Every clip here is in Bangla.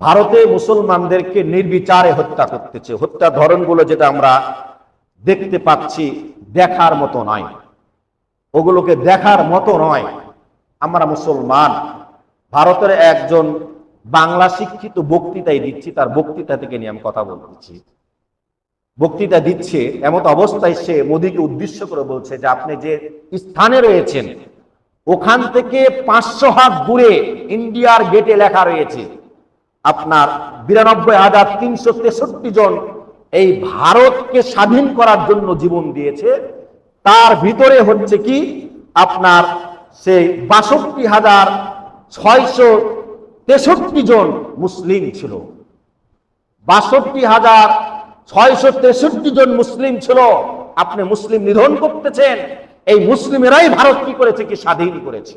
ভারতে মুসলমানদেরকে নির্বিচারে হত্যা করতেছে। হত্যার ধরনগুলো যেটা আমরা দেখতে পাচ্ছি দেখার মতো নয়। ওগুলোকে দেখার মতো নয়। আমরা মুসলমান। ভারতের একজন বাংলা শিক্ষিত বক্তৃতাই দিচ্ছি, তার বক্তৃতা থেকে নিয়ে আমি কথা বলতেছি। বক্তৃতা দিচ্ছে, এমত অবস্থায় সে মোদীকে উদ্দেশ্য করে বলছে যে আপনি যে স্থানে রয়েছেন, ওখান থেকে পাঁচশো হাত দূরে ইন্ডিয়ার গেটে লেখা রয়েছে। আপনার বিরানব্বই হাজার তিনশো তেষট্টি জন এই ভারতকে স্বাধীন করার জন্য জীবন দিয়েছে। তার ভিতরে হচ্ছে কি? আপনার সেই বাষট্টি হাজার ছয়শো তেষট্টি জন মুসলিম ছিল। বাষট্টি হাজার ছয়শো তেষট্টি জন মুসলিম ছিল। আপনি মুসলিম নিধন করতেছেন। এই মুসলিমেরাই ভারত কি করেছে? কি স্বাধীন করেছে।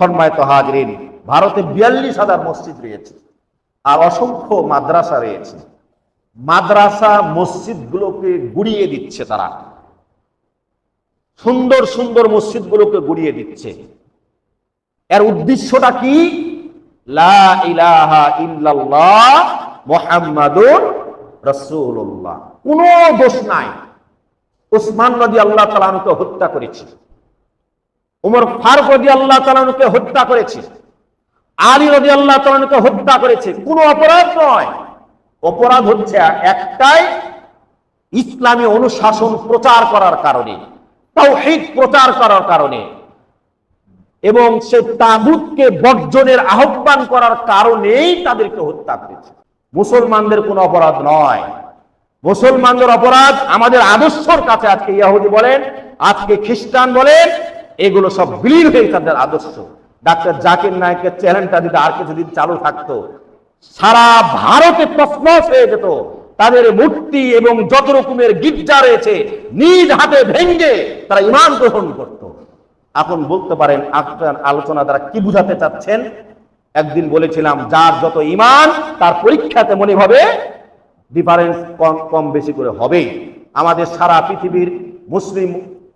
সম্মানিত হাজরিন, ভারতে বিয়াল্লিশ হাজার মসজিদ রয়েছে। আর অসংখ্য মাদ্রাসা রয়েছে। মাদ্রাসা মসজিদগুলোকে গুড়িয়ে দিচ্ছে তারা। সুন্দর সুন্দর মসজিদগুলোকে গুড়িয়ে দিচ্ছে। এর উদ্দেশ্যটা কি? লা ইলাহা ইল্লাল্লাহ মুহাম্মাদুর রাসূলুল্লাহ। কোনো দোষ নাই। উসমান নদী আল্লাহ তালানুকে হত্যা করেছে। উমর ফারুক নদী আল্লাহ তালানুকে হত্যা করেছে। আলী নদী আল্লাহ তালানুকে হত্যা করেছে। কোনো অপরাধ নয়। অপরাধ হচ্ছে একটাই ইসলামী অনুশাসন প্রচার করার কারণে, তাওহীদ প্রচার করার কারণে। এবং সে তাগুতকে বর্জনের আহ্বান করার কারণেই তাদেরকে হত্যা করেছে। মুসলমানদের কোনো অপরাধ নয়। মুসলমানদের অপরাধ আমাদের আদর্শর কাছে আজকে ইয়াহুদি বলেন, আজকে খ্রিস্টান বলেন, এগুলো সব বিলীন হয়ে তাদের আদর্শ। ডাক্তার জাকির নায়কের চ্যানেলটা যদি আর কিছুদিন চালু থাকতো। সারা ভারতে তসনস হয়ে যেত। তাদের মূর্তি এবং যত রকমের গির্জা রয়েছে, নিজ হাতে ভেঙ্গে তারা ইমান গ্রহণ করত। এখন বলতে পারেন, আপনার আলোচনা দ্বারা কি বুঝাতে চাচ্ছেন? একদিন বলেছিলাম, যার যত ইমান, তার পরীক্ষাতে মনে হবে ডিফারেন্স কম কম বেশি করে হবে আমাদের সারা পৃথিবীর মুসলিম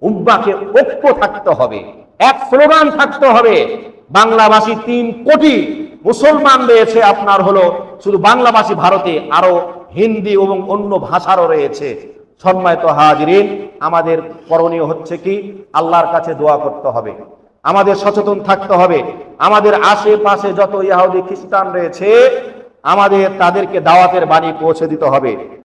উম্মাকে ঐক্য থাকতে হবে, এক স্লোগান থাকতে হবে। বাংলাভাষী তিন কোটি মুসলমান রয়েছে, আপনার হলো শুধু বাংলাভাষী ভারতে আরও হিন্দি এবং অন্য ভাষারও রয়েছে। সম্মানিত হাজরিন, আমাদের করণীয় হচ্ছে কি? আল্লাহর কাছে দোয়া করতে হবে। আমাদের সচেতন থাকতে হবে। আমাদের আশেপাশে যত ইহুদি খ্রিস্টান রয়েছে, আমাদের তাদেরকে দাওয়াতের বাণী পৌঁছে দিতে হবে।